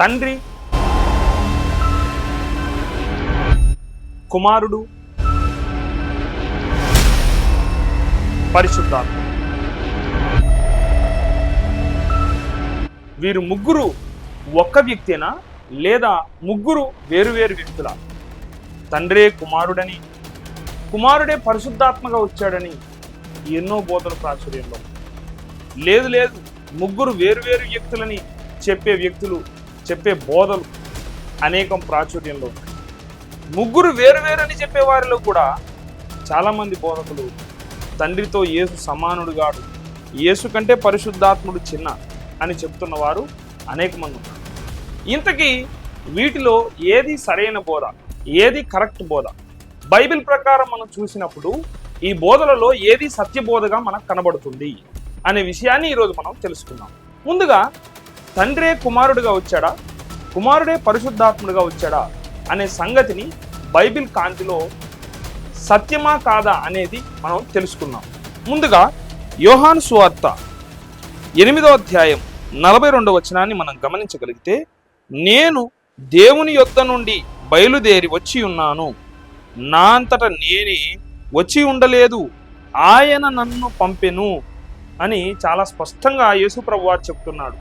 తండ్రి కుమారుడు పరిశుద్ధాత్మ. వీరు ముగ్గురు ఒక్క వ్యక్తేనా? లేదా ముగ్గురు వేరువేరు వ్యక్తుల? తండ్రే కుమారుడని కుమారుడే పరిశుద్ధాత్మగా వచ్చాడని ఎన్నో బోధన ప్రాచుర్యంలో. లేదు లేదు ముగ్గురు వేరువేరు వ్యక్తులని చెప్పే వ్యక్తులు చెప్పే బోధలు అనేకం ప్రాచుర్యంలో ఉన్నాయి. ముగ్గురు వేరువేరని చెప్పే వారిలో కూడా చాలామంది బోధకులు తండ్రితో యేసు సమానుడుగాడు యేసు కంటే పరిశుద్ధాత్ముడు చిన్న అని చెప్తున్న వారు అనేక మంది ఉన్నారు. ఇంతకీ వీటిలో ఏది సరైన బోధ ఏది కరెక్ట్ బోధ? బైబిల్ ప్రకారం మనం చూసినప్పుడు ఈ బోధలలో ఏది సత్యబోధగా మనకు కనబడుతుంది అనే విషయాన్ని ఈరోజు మనం తెలుసుకుందాం. ముందుగా తండ్రే కుమారుడిగా వచ్చాడా? కుమారుడే పరిశుద్ధాత్ముడిగా వచ్చాడా? అనే సంగతిని బైబిల్ కాంతిలో సత్యమా కాదా అనేది మనం తెలుసుకున్నాం ముందుగా యోహాను సువార్త ఎనిమిదో అధ్యాయం నలభై రెండవ వచనాన్ని మనం గమనించగలిగితే నేను దేవుని యొద్ద నుండి బయలుదేరి వచ్చి ఉన్నాను. నా అంతట నేనే వచ్చి ఉండలేదు. ఆయన నన్ను పంపెను అని చాలా స్పష్టంగా యేసుప్రభు వారు చెప్తున్నాడు.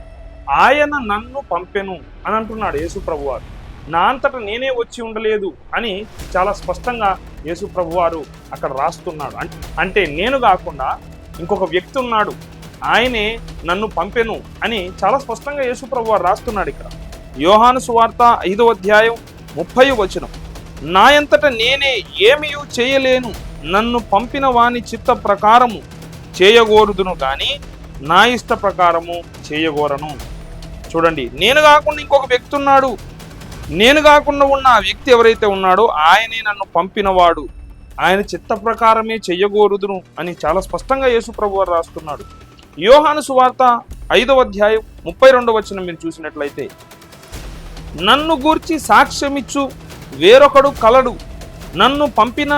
ఆయన నన్ను పంపెను అని అంటున్నాడు యేసుప్రభు వారు నా అంతట నేనే వచ్చి ఉండలేదు అని చాలా స్పష్టంగా యేసుప్రభు వారు అక్కడ రాస్తున్నాడు. అంటే నేను కాకుండా ఇంకొక వ్యక్తి ఉన్నాడు. ఆయనే నన్ను పంపెను అని చాలా స్పష్టంగా యేసుప్రభు వారు రాస్తున్నాడు ఇక్కడ. యోహాను సువార్త ఐదో అధ్యాయం ముప్పై వచనం. నా అంతట నేనే ఏమియూ చేయలేను. నన్ను పంపిన వాని చిత్త ప్రకారము చేయగోరుదును కానీ నా ఇష్ట ప్రకారము చేయగోరను. చూడండి నేను కాకుండా ఇంకొక వ్యక్తి ఉన్నాడు. నేను కాకుండా ఉన్న ఆ వ్యక్తి ఎవరైతే ఉన్నాడో ఆయనే నన్ను పంపినవాడు. ఆయన చిత్త ప్రకారమే చెయ్యగోరుదును అని చాలా స్పష్టంగా యేసు ప్రభు వారు రాస్తున్నాడు. యోహాను సువార్త ఐదవ అధ్యాయం ముప్పై రెండవ వచ్చిన మీరు చూసినట్లయితే నన్ను గూర్చి సాక్ష్యమిచ్చు వేరొకడు కలడు. నన్ను పంపిన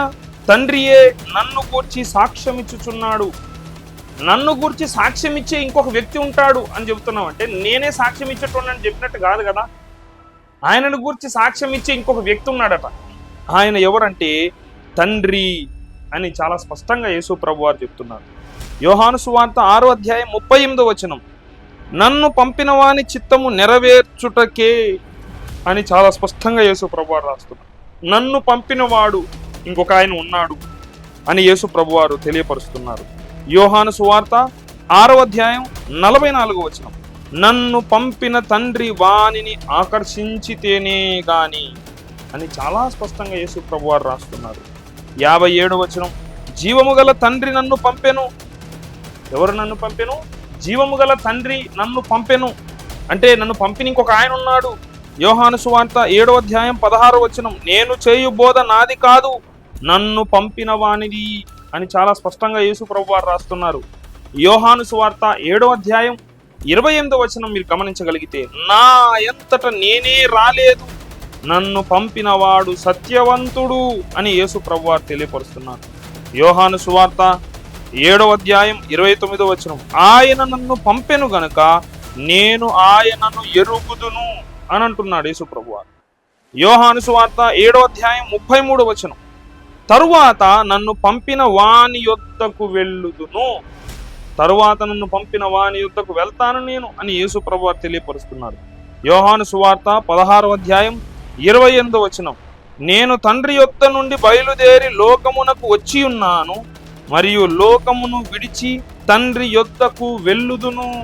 తండ్రియే నన్ను గూర్చి సాక్ష్యమిచ్చుచున్నాడు. నన్ను గూర్చి సాక్ష్యం ఇచ్చే ఇంకొక వ్యక్తి ఉంటాడు అని చెబుతున్నాం అంటే నేనే సాక్ష్యం ఇచ్చేటోని అని చెప్పినట్టు కాదు కదా. ఆయనను గూర్చి సాక్ష్యం ఇచ్చే ఇంకొక వ్యక్తి ఉన్నాడట. ఆయన ఎవరంటే తండ్రి అని చాలా స్పష్టంగా యేసు ప్రభు వారు చెప్తున్నారు. యోహాను సువార్త ఆరో అధ్యాయం ముప్పై ఎనిమిదో వచనం. నన్ను పంపిన వాని చిత్తము నెరవేర్చుటకే అని చాలా స్పష్టంగా యేసు ప్రభు వారు రాస్తున్నారు. నన్ను పంపినవాడు ఇంకొక ఆయన ఉన్నాడు అని యేసు ప్రభువారు తెలియపరుస్తున్నారు. యోహాను సువార్త ఆరో అధ్యాయం నలభై నాలుగో వచనం. నన్ను పంపిన తండ్రి వాణిని ఆకర్షించితేనే గాని అని చాలా స్పష్టంగా యేసు ప్రభువారు రాస్తున్నారు. యాభై ఏడు వచనం. జీవము గల తండ్రి నన్ను పంపెను. ఎవరు నన్ను పంపెను? జీవము గల తండ్రి నన్ను పంపెను. అంటే నన్ను పంపిన ఇంకొక ఆయన ఉన్నాడు. యోహాను సువార్త ఏడో అధ్యాయం పదహారు వచనం. నేను చేయు బోధ నాది కాదు. నన్ను పంపిన వానిది అని చాలా స్పష్టంగా యేసు ప్రభు వారు రాస్తున్నారు. యోహాను సువార్త ఏడో అధ్యాయం ఇరవై ఎనిమిదో వచనం మీరు గమనించగలిగితే నా ఎంతట నేనే రాలేదు నన్ను పంపినవాడు సత్యవంతుడు అని యేసు ప్రభు వారు తెలియపరుస్తున్నారు. యోహాను సువార్త ఏడవ అధ్యాయం ఇరవై తొమ్మిదో వచనం ఆయన నన్ను పంపెను గనుక నేను ఆయనను ఎరుగుదును అని అంటున్నాడు యేసు ప్రభు వారు. యోహాను సువార్త ఏడో అధ్యాయం ముప్పై మూడో వచనం తరువాత నన్ను పంపిన వాని యొద్దకు వెళ్ళుదును. తరువాత నన్ను పంపిన వాని యొద్దకు వెళ్తాను నేను అని యేసు ప్రభు వారు తెలియపరుస్తున్నారు. యోహాను సువార్త పదహారో అధ్యాయం ఇరవై ఎనిమిదో వచనం. నేను తండ్రి యొద్ద నుండి బయలుదేరి లోకమునకు వచ్చి ఉన్నాను మరియు లోకమును విడిచి తండ్రి యొద్దకు వెళ్ళుదును.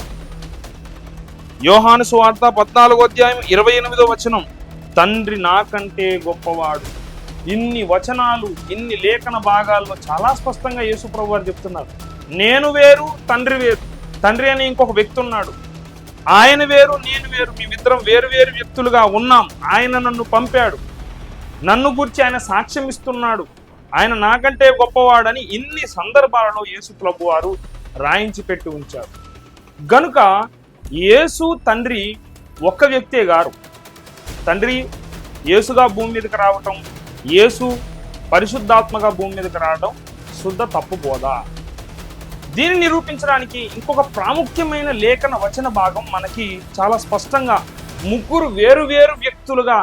యోహాను సువార్త పద్నాలుగో అధ్యాయం ఇరవై ఎనిమిదో వచనం. తండ్రి నాకంటే గొప్పవాడు. ఇన్ని వచనాలు ఇన్ని లేఖన భాగాల్లో చాలా స్పష్టంగా యేసుప్రభు వారు చెప్తున్నారు. నేను వేరు తండ్రి వేరు. తండ్రి అని ఇంకొక వ్యక్తి ఉన్నాడు. ఆయన వేరు నేను వేరు. మేమిద్దరం వేరు వేరు వ్యక్తులుగా ఉన్నాం. ఆయన నన్ను పంపాడు. నన్ను గురించి ఆయన సాక్ష్యం ఇస్తున్నాడు. ఆయన నాకంటే గొప్పవాడని ఇన్ని సందర్భాలలో యేసు ప్రభు వారు రాయించి పెట్టి ఉంచారు. గనుక యేసు తండ్రి ఒక్క వ్యక్తే గారు. తండ్రి యేసుగా భూమి మీదకి రావటం యేసు పరిశుద్ధాత్మగా భూమి మీదకి రావడం శుద్ధ తప్పు బోధ. దీన్ని నిరూపించడానికి ఇంకొక ప్రాముఖ్యమైన లేఖన వచన భాగం మనకి చాలా స్పష్టంగా ముగ్గురు వేరు వేరు వ్యక్తులుగా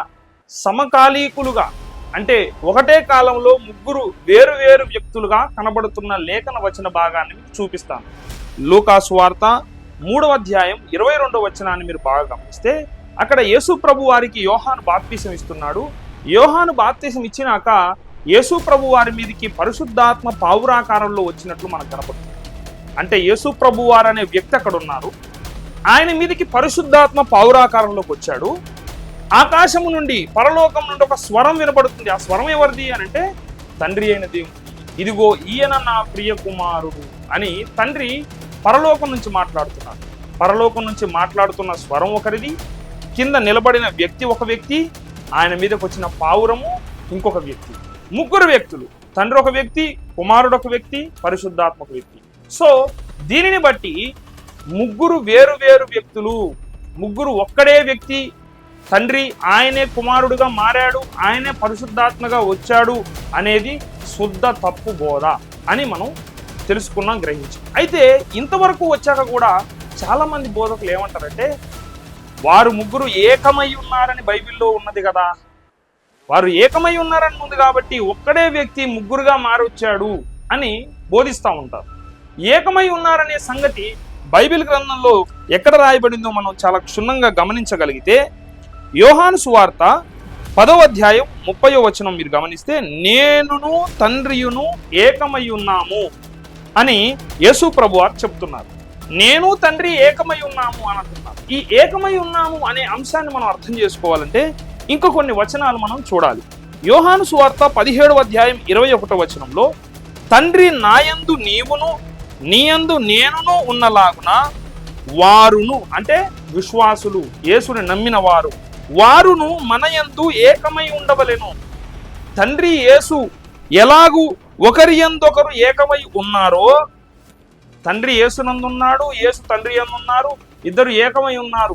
సమకాలీకులుగా అంటే ఒకటే కాలంలో ముగ్గురు వేరు వేరు వ్యక్తులుగా కనబడుతున్న లేఖన వచన భాగాన్ని మీకు చూపిస్తాను. లూకాసు వార్త మూడవ అధ్యాయం ఇరవై రెండవ వచనాన్ని మీరు బాగా గమనిస్తే అక్కడ యేసు ప్రభు వారికి యోహాను బాప్తీసం ఇస్తున్నాడు. యోహాను బాప్తీసం ఇచ్చినాక యేసు ప్రభు వారి మీదకి పరిశుద్ధాత్మ పావురాకారంలో వచ్చినట్లు మనకు కనపడుతుంది. అంటే యేసు ప్రభు వారు అనే వ్యక్తి అక్కడ ఉన్నారు. ఆయన మీదకి పరిశుద్ధాత్మ పావురాకారంలోకి వచ్చాడు. ఆకాశము నుండి పరలోకం నుండి ఒక స్వరం వినబడుతుంది ఆ స్వరం ఎవరిది అని అంటే తండ్రి అయిన దేవుడు. ఇదిగో ఈయన నా ప్రియ కుమారుడు అని తండ్రి పరలోకం నుంచి మాట్లాడుతున్నాడు పరలోకం నుంచి మాట్లాడుతున్న స్వరం ఒకరిది కింద నిలబడిన వ్యక్తి ఒక వ్యక్తి ఆయన మీదకి వచ్చిన పావురము ఇంకొక వ్యక్తి. ముగ్గురు వ్యక్తులు. తండ్రి ఒక వ్యక్తి కుమారుడు ఒక వ్యక్తి పరిశుద్ధాత్మక వ్యక్తి. సో దీనిని బట్టి ముగ్గురు వేరు వేరు వ్యక్తులు. ముగ్గురు ఒక్కడే వ్యక్తి. తండ్రి ఆయనే కుమారుడుగా మారాడు ఆయనే పరిశుద్ధాత్మగా వచ్చాడు అనేది శుద్ధ తప్పు బోధ అని మనం తెలుసుకున్నాం గ్రహించాం. అయితే ఇంతవరకు వచ్చాక కూడా చాలామంది బోధకులు ఏమంటారంటే వారు ముగ్గురు ఏకమై ఉన్నారని బైబిల్లో ఉన్నది కదా. వారు ఏకమై ఉన్నారని ఉంది కాబట్టి ఒక్కడే వ్యక్తి ముగ్గురుగా మారొచ్చాడు అని బోధిస్తూ ఉంటారు. ఏకమై ఉన్నారనే సంగతి బైబిల్ గ్రంథంలో ఎక్కడ రాయబడిందో మనం చాలా క్షుణ్ణంగా గమనించగలిగితే యోహాను సువార్త పదవ అధ్యాయం ముప్పయో వచనం మీరు గమనిస్తే నేనును తండ్రియును ఏకమై ఉన్నాము అని యేసు ప్రభువారు చెప్తున్నారు. నేను తండ్రి ఏకమై ఉన్నాము అని అంటున్నాను. ఈ ఏకమై ఉన్నాము అనే అంశాన్ని మనం అర్థం చేసుకోవాలంటే ఇంకా కొన్ని వచనాలు మనం చూడాలి. యోహాను సువార్త పదిహేడవ అధ్యాయం ఇరవై ఒకటో వచనంలో తండ్రి నాయందు నీవును నీయందు నేనును ఉన్నలాగున వారును అంటే విశ్వాసులు యేసుని నమ్మిన వారు వారును మనయందు ఏకమై ఉండవలెను. తండ్రి యేసు ఎలాగూ ఒకరి ఎందొకరు ఏకమై ఉన్నారో తండ్రి యేసునందున్నాడు యేసు తండ్రి ఉన్నారు ఇద్దరు ఏకమై ఉన్నారు.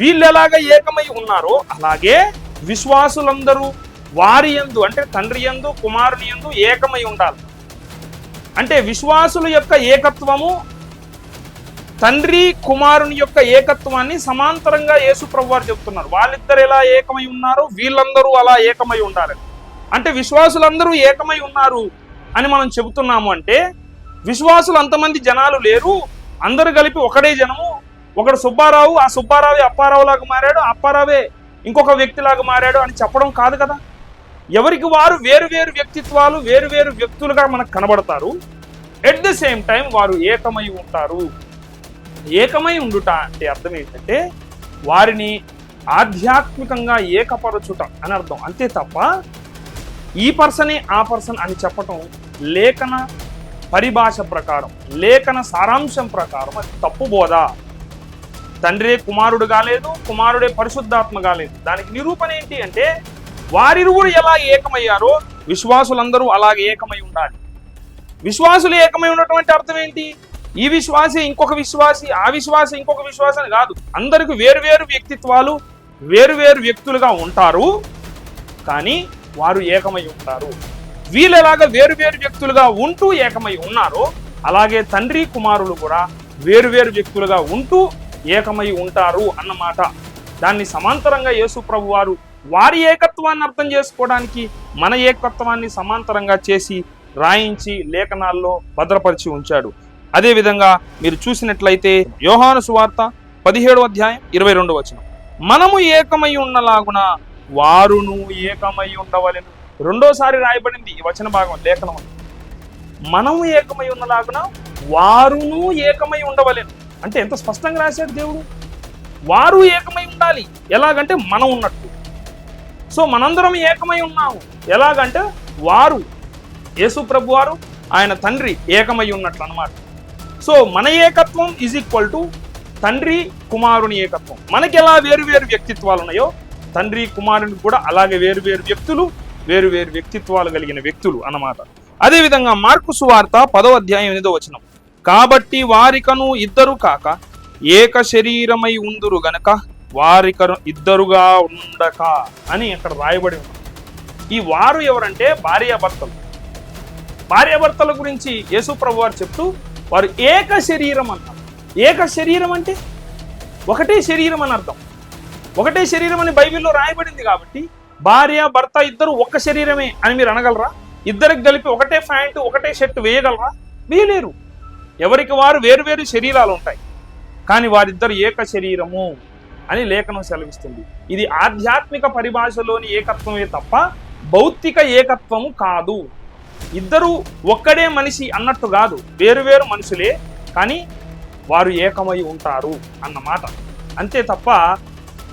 వీళ్ళు ఎలాగ ఏకమై ఉన్నారో అలాగే విశ్వాసులందరూ వారి యందు అంటే తండ్రి యందు కుమారుని యందు ఏకమై ఉండాలి. అంటే విశ్వాసుల యొక్క ఏకత్వము తండ్రి కుమారుని యొక్క ఏకత్వాన్ని సమాంతరంగా యేసు ప్రభువారు చెప్తున్నారు. వాళ్ళిద్దరు ఎలా ఏకమై ఉన్నారు వీళ్ళందరూ అలా ఏకమై ఉండాలి. అంటే విశ్వాసులందరూ ఏకమై ఉన్నారు అని మనం చెబుతున్నాము అంటే విశ్వాసులు అంతమంది జనాలు లేరు. అందరు కలిపి ఒకడే జనము. ఒకడు సుబ్బారావు ఆ సుబ్బారావే అప్పారావు లాగా మారాడు ఆ అప్పారావే ఇంకొక వ్యక్తిలాగా మారాడు అని చెప్పడం కాదు కదా. ఎవరికి వారు వేరు వేరు వ్యక్తిత్వాలు వేరు వేరు వ్యక్తులుగా మనకు కనబడతారు. ఎట్ ది సేమ్ టైం వారు ఏకమై ఉంటారు. ఏకమై ఉండుట అంటే అర్థం ఏంటంటే వారిని ఆధ్యాత్మికంగా ఏకపరచుట అని అర్థం. అంతే తప్ప ఈ పర్సనే ఆ పర్సన్ అని చెప్పటం లేఖన పరిభాష ప్రకారం లేఖన సారాంశం ప్రకారం అది తప్పు బోధ. తండ్రే కుమారుడు కాలేదు కుమారుడే పరిశుద్ధాత్మ కాలేదు దానికి నిరూపణ ఏంటి అంటే వారిరువురు ఎలా ఏకమయ్యారో విశ్వాసులందరూ అలాగే ఏకమై ఉండాలి. విశ్వాసులు ఏకమై ఉన్నటువంటి అర్థం ఏంటి? ఈ విశ్వాసి ఇంకొక విశ్వాసి ఆ విశ్వాసి ఇంకొక విశ్వాసం కాదు. అందరికి వేరువేరు వ్యక్తిత్వాలు వేరువేరు వ్యక్తులుగా ఉంటారు కానీ వారు ఏకమై ఉంటారు. వీళ్ళు వేరు వేరు వ్యక్తులుగా ఉంటూ ఏకమై ఉన్నారో అలాగే తండ్రి కుమారులు కూడా వేరు వేరు వ్యక్తులుగా ఉంటూ ఏకమై ఉంటారు అన్నమాట. దాన్ని సమాంతరంగా యేసు ప్రభు వారు వారి ఏకత్వాన్ని అర్థం చేసుకోవడానికి మన ఏకత్వాన్ని సమాంతరంగా చేసి రాయించి లేఖనాల్లో భద్రపరిచి ఉంచాడు. అదేవిధంగా మీరు చూసినట్లయితే యోహాను సువార్త పదిహేడు అధ్యాయం ఇరవై రెండు వచనం. మనము ఏకమై ఉన్నలాగున వారును ఏకమై ఉండవలెను. రెండోసారి రాయబడింది ఈ వచన భాగం లేఖనం మనము ఏకమై ఉన్నలాగున వారును ఏకమై ఉండవలేను. అంటే ఎంత స్పష్టంగా రాశాడు దేవుడు? వారు ఏకమై ఉండాలి. ఎలాగంటే మనం ఉన్నట్టు. సో మనందరం ఏకమై ఉన్నాము. ఎలాగంటే వారు యేసు ప్రభు వారు ఆయన తండ్రి ఏకమై ఉన్నట్లు అనమాట సో మన ఏకత్వం ఈజ్ ఈక్వల్ టు తండ్రి కుమారుని ఏకత్వం. మనకి ఎలా వేరు వేరు వ్యక్తిత్వాలు ఉన్నాయో తండ్రి కుమారుని కూడా అలాగే వేరు వేరు వ్యక్తులు వేరు వేరు వ్యక్తిత్వాలు కలిగిన వ్యక్తులు అన్నమాట. అదేవిధంగా మార్కు సువార్త పదవ అధ్యాయం ఎనిమిదో వచనం. కాబట్టి వారికను ఇద్దరు కాక ఏక శరీరమై ఉందురు గనక వారికను ఇద్దరుగా ఉండక అని అక్కడ రాయబడి ఉంది. ఈ వారు ఎవరంటే భార్యాభర్తలు. భార్యాభర్తల గురించి యేసుప్రభు వారు చెప్తూ వారు ఏక శరీరం అన్నారు. ఏక శరీరం అంటే? ఒకటే శరీరం అని అర్థం. ఒకటే శరీరం అని బైబిల్లో రాయబడింది కాబట్టి భార్య భర్త ఇద్దరు ఒక్క శరీరమే అని మీరు అనగలరా? ఇద్దరికి కలిపి ఒకటే ప్యాంటు ఒకటే షర్ట్ వేయగలరా? వేయలేరు. ఎవరికి వారు వేరువేరు శరీరాలు ఉంటాయి. కానీ వారిద్దరు ఏక శరీరము అని లేఖనం సెలవిస్తుంది. ఇది ఆధ్యాత్మిక పరిభాషలోని ఏకత్వమే తప్ప భౌతిక ఏకత్వము కాదు. ఇద్దరు ఒక్కడే మనిషి అన్నట్టు కాదు. వేరువేరు మనుషులే కానీ వారు ఏకమై ఉంటారు అన్నమాట అంతే తప్ప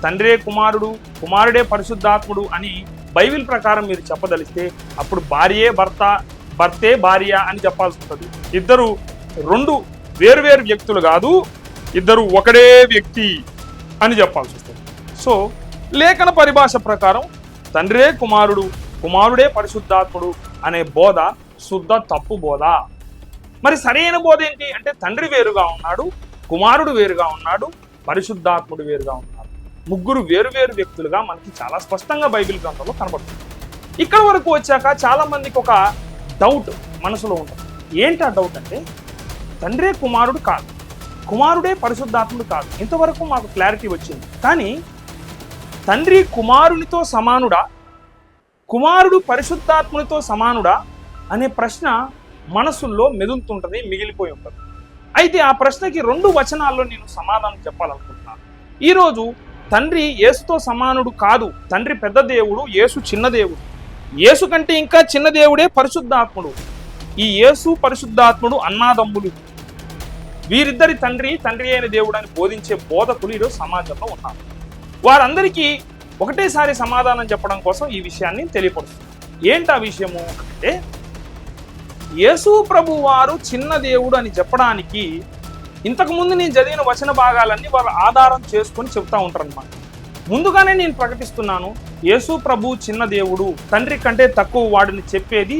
తండ్రే కుమారుడు కుమారుడే పరిశుద్ధాత్ముడు అని బైబిల్ ప్రకారం మీరు చెప్పదలిస్తే అప్పుడు భార్యే భర్త భర్తే భార్య అని చెప్పాల్సి ఉంటుంది ఇద్దరు రెండు వేరువేరు వ్యక్తులు కాదు ఇద్దరు ఒకడే వ్యక్తి అని చెప్పాల్సి వస్తుంది. సో లేఖన పరిభాష ప్రకారం తండ్రే కుమారుడు కుమారుడే పరిశుద్ధాత్ముడు అనే బోధ శుద్ధ తప్పు బోధ. మరి సరైన బోధ ఏంటి? అంటే తండ్రి వేరుగా ఉన్నాడు కుమారుడు వేరుగా ఉన్నాడు పరిశుద్ధాత్ముడు వేరుగా ఉన్నాడు. ముగ్గురు వేరు వేరు వ్యక్తులుగా మనకి చాలా స్పష్టంగా బైబిల్ గ్రంథంలో కనబడుతుంది. ఇక్కడ వరకు వచ్చాక చాలా మందికి ఒక డౌట్ మనసులో ఉంటుంది. ఏంటి ఆ డౌట్ అంటే తండ్రే కుమారుడు కాదు. కుమారుడే పరిశుద్ధాత్ముడు కాదు. ఇంతవరకు మాకు క్లారిటీ వచ్చింది. కానీ తండ్రి కుమారునితో సమానుడా కుమారుడు పరిశుద్ధాత్మునితో సమానుడా అనే ప్రశ్న మనసుల్లో మెదులుతుంటది మిగిలిపోయి ఉంటుంది. అయితే ఆ ప్రశ్నకి రెండు వచనాల్లో నేను సమాధానం చెప్పాలనుకుంటున్నాను. ఈరోజు తండ్రి యేసుతో సమానుడు కాదు. తండ్రి పెద్ద దేవుడు యేసు చిన్న దేవుడు. యేసు కంటే ఇంకా చిన్న దేవుడే పరిశుద్ధాత్ముడు. ఈ యేసు పరిశుద్ధాత్ముడు అన్నాదమ్ములు. వీరిద్దరి తండ్రి తండ్రి అయిన దేవుడు అని బోధించే బోధకులు ఈరోజు సమాజంలో ఉన్నారు. వారందరికీ ఒకటేసారి సమాధానం చెప్పడం కోసం ఈ విషయాన్ని తెలియపరుస్తుంది ఏంటి ఆ విషయము? అంటే యేసు ప్రభు వారు చిన్న దేవుడు అని చెప్పడానికి ఇంతకు ముందు నేను చదివిన వచన భాగాలన్నీ వారు ఆధారం చేసుకొని చెప్తా ఉంటారు అనమాట ముందుగానే నేను ప్రకటిస్తున్నాను యేసు ప్రభు చిన్న దేవుడు తండ్రి కంటే తక్కువ వాడిని చెప్పేది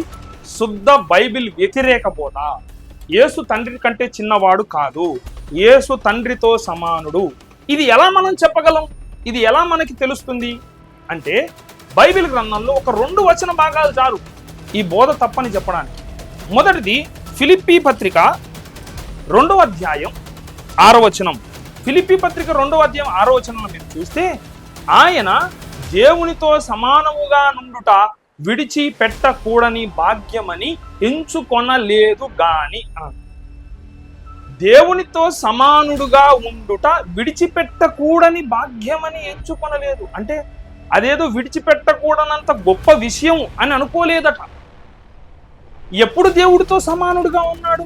శుద్ధ బైబిల్ వ్యతిరేక బోధ యేసు తండ్రి కంటే చిన్నవాడు కాదు యేసు తండ్రితో సమానుడు. ఇది ఎలా మనం చెప్పగలం? ఇది ఎలా మనకి తెలుస్తుంది? అంటే బైబిల్ గ్రంథంలో ఒక రెండు వచన భాగాలు చాలు ఈ బోధ తప్పని చెప్పడానికి. మొదటిది ఫిలిప్పీ పత్రిక రెండవ అధ్యాయం ఆరో వచనం. ఫిలిపి పత్రిక రెండవ అధ్యాయం ఆరో వచనంలో మీరు చూస్తే ఆయన దేవునితో సమానముగా నుండుట విడిచి పెట్టకూడని భాగ్యమని ఎంచుకొనలేదు గాని దేవునితో సమానుడుగా ఉండుట విడిచిపెట్టకూడని భాగ్యమని ఎంచుకొనలేదు. అంటే అదేదో విడిచిపెట్టకూడనంత గొప్ప విషయం అని అనుకోలేదట. ఎప్పుడు దేవుడితో సమానుడుగా ఉన్నాడు?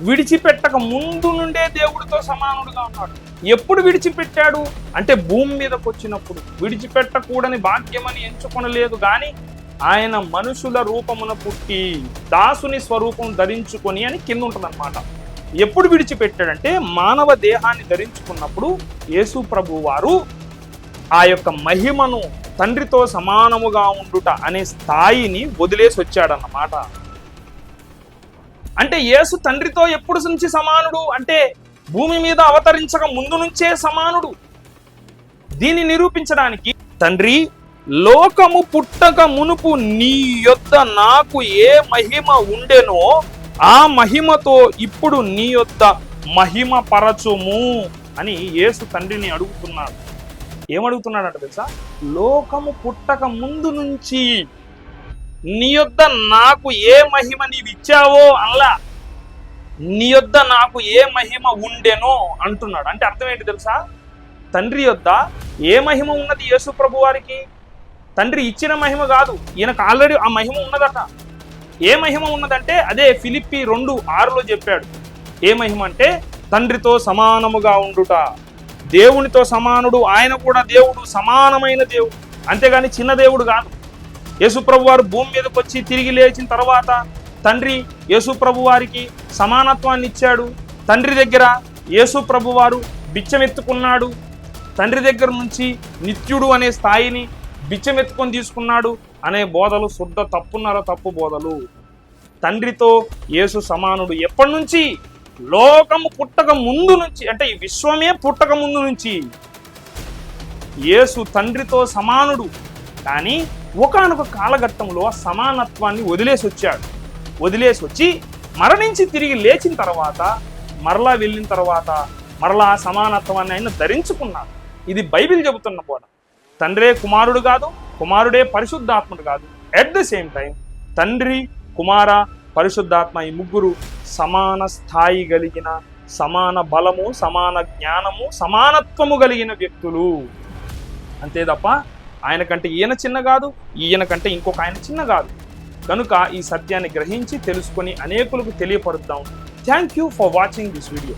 విడిచిపెట్టక ముందు నుండే దేవుడితో సమానుడుగా ఉన్నాడు. ఎప్పుడు విడిచిపెట్టాడు? అంటే భూమి మీదకు వచ్చినప్పుడు. విడిచిపెట్టకూడని భాగ్యమని ఎంచుకొనలేదు గాని ఆయన మనుషుల రూపమున పుట్టి దాసుని స్వరూపం ధరించుకొని అని కింద ఉంటుందన్నమాట ఎప్పుడు విడిచిపెట్టాడంటే మానవ దేహాన్ని ధరించుకున్నప్పుడు యేసు ప్రభు వారు ఆ యొక్క మహిమను తండ్రితో సమానముగా ఉండుట అనే స్థాయిని వదిలేసి వచ్చాడన్నమాట అంటే యేసు తండ్రితో ఎప్పుడు నుంచి సమానుడు? అంటే భూమి మీద అవతరించక ముందు నుంచే సమానుడు. దీన్ని నిరూపించడానికి తండ్రి లోకము పుట్టక మునుపు నీ యొద్ద నాకు ఏ మహిమ ఉండెనో ఆ మహిమతో ఇప్పుడు నీ యొద్ద మహిమ పరచుము అని యేసు తండ్రిని అడుగుతున్నాడు. ఏమడుగుతున్నాడంట తెలుసా? లోకము పుట్టక ముందు నుంచి నీ యొద్ద నాకు ఏ మహిమ నీవు ఇచ్చావో అల్లా. నీ యొద్ద నాకు ఏ మహిమ ఉండెనో అంటున్నాడు. అంటే అర్థం ఏంటి తెలుసా? తండ్రి యొద్ద ఏ మహిమ ఉన్నది యేసు ప్రభు వారికి? తండ్రి ఇచ్చిన మహిమ కాదు. ఈయనకు ఆల్రెడీ ఆ మహిమ ఉన్నదట. ఏ మహిమ ఉన్నదంటే అదే ఫిలిప్పి రెండు ఆరులో చెప్పాడు. ఏ మహిమ అంటే తండ్రితో సమానముగా ఉండుట. దేవునితో సమానుడు ఆయన కూడా దేవుడు సమానమైన దేవుడు. అంతేగాని చిన్న దేవుడు కాదు. యేసుప్రభు వారు భూమి మీదకి వచ్చి తిరిగి లేచిన తర్వాత తండ్రి యేసుప్రభు వారికి సమానత్వాన్ని ఇచ్చాడు. తండ్రి దగ్గర యేసుప్రభు వారు బిచ్చమెత్తుకున్నాడు. తండ్రి దగ్గర నుంచి నిత్యుడు అనే స్థాయిని బిచ్చమెత్తుకొని తీసుకున్నాడు అనే బోధలు శుద్ధ తప్పున్నర తప్పు బోధలు. తండ్రితో యేసు సమానుడు ఎప్పటి నుంచి? లోకము పుట్టక ముందు నుంచి అంటే ఈ విశ్వమే పుట్టక ముందు నుంచి. యేసు తండ్రితో సమానుడు. కానీ ఒకానొక కాలఘట్టంలో ఆ సమానత్వాన్ని వదిలేసి వచ్చాడు. వదిలేసి వచ్చి మరణించి తిరిగి లేచిన తర్వాత మరలా వెళ్ళిన తర్వాత మరలా ఆ సమానత్వాన్ని ఆయన ధరించుకున్నాడు. ఇది బైబిల్ చెబుతున్న బోధ. తండ్రే కుమారుడు కాదు కుమారుడే పరిశుద్ధాత్ముడు కాదు. ఎట్ ద సేమ్ టైం తండ్రి కుమార పరిశుద్ధాత్మ ఈ ముగ్గురు సమాన స్థాయి కలిగిన సమాన బలము సమాన జ్ఞానము సమానత్వము కలిగిన వ్యక్తులు. అంతే తప్ప ఆయన కంటే ఈయన చిన్న కాదు ఈయన కంటే ఇంకొక ఆయన చిన్న కాదు. కనుక ఈ సత్యాన్ని గ్రహించి తెలుసుకొని అనేకులకు తెలియపరుద్దాం. Thank you for watching this video